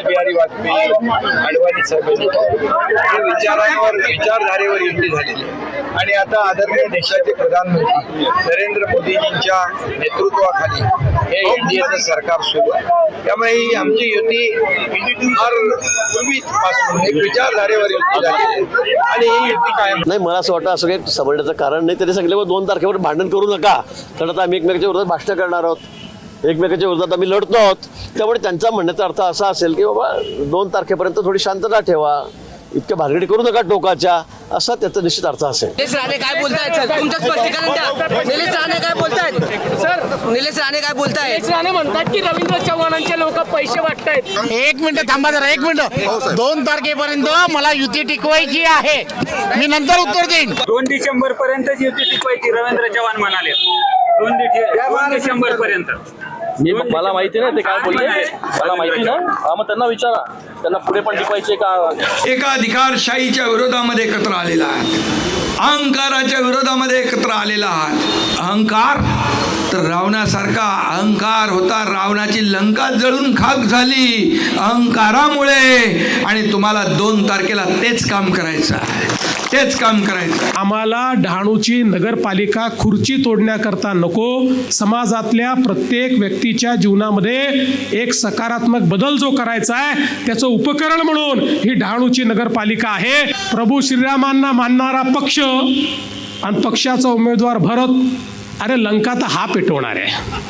अटल बिहारी वाजपेयी अडवाणी साहेबांनी विचारांवर विचारधारेवर युती झालेली आणि आता आदरणीय देशाचे प्रधानमंत्री नरेंद्र मोदीजींच्या नेतृत्वाखाली हे एनडीएचं सरकार सुरू आहे. त्यामुळे ही आमची युती फार पूर्वीपासून एक विचारधारेवर युती झालेली आणि ही युती कायम नाही मला असं वाटतं असं काही समजण्याचं कारण नाही. तरी सांगितलं दोन तारखेवर भांडण करू नका. कारण आता आम्ही एकमेकाच्या विरोधात भाषण करणार आहोत. एकमेकाच्या विरोधात आम्ही लढतो आहोत. त्यामुळे त्यांचा म्हणण्याचा अर्थ असा असेल की बाबा दोन तारखेपर्यंत थोडी शांतता ठेवा. इतक्या भानगडी करू नका टोकाच्या असा त्याचा निश्चित अर्थ असेल. निलेश राणे काय बोलतायत सर? तुमचं स्पष्टीकरण द्या. निलेश राणे काय बोलतायत? सर. निलेश राणे काय बोलतायत? निलेश राणे म्हणतात की रवींद्र चव्हाणांचे लोक पैसे वाटतायत. एक मिनिट थांबा जरा एक मिनिट. दोन तारखेपर्यंत मला युती टिकवायची आहे. मी नंतर उत्तर देईन. दोन डिसेंबर पर्यंत युती टिकवायची रवींद्र चव्हाण म्हणाले. दोन डिसेंबर पर्यंत मी मला माहिती नाही ते काय बोलले? मला माहिती ना. हा मग त्यांना विचारा. त्यांना पुढे पण टिकवायचे का? एका अधिकारशाहीच्या विरोधामध्ये एकत्र आलेला आहात. अहंकाराच्या विरोधामध्ये एकत्र आलेला आहात. अहंकार तर रावणासारखा अहंकार होता रावणाची लंका जळून खाक झाली अहंकारामुळे. आणि तुम्हाला दोन तारखेला तेच काम करायचं आहे. तेच काम करायचं आम्हाला डहाणूची नगरपालिका खुर्ची तोडण्याकरता नको. समाजातल्या प्रत्येक व्यक्तीच्या जीवनामध्ये एक सकारात्मक बदल जो करायचा आहे त्याचं उपकरण म्हणून ही डहाणूची नगरपालिका आहे. प्रभू श्रीरामांना मानणारा पक्ष आणि पक्षाचा उमेदवार भरत अरे लंका तर हा पेटवणार आहे.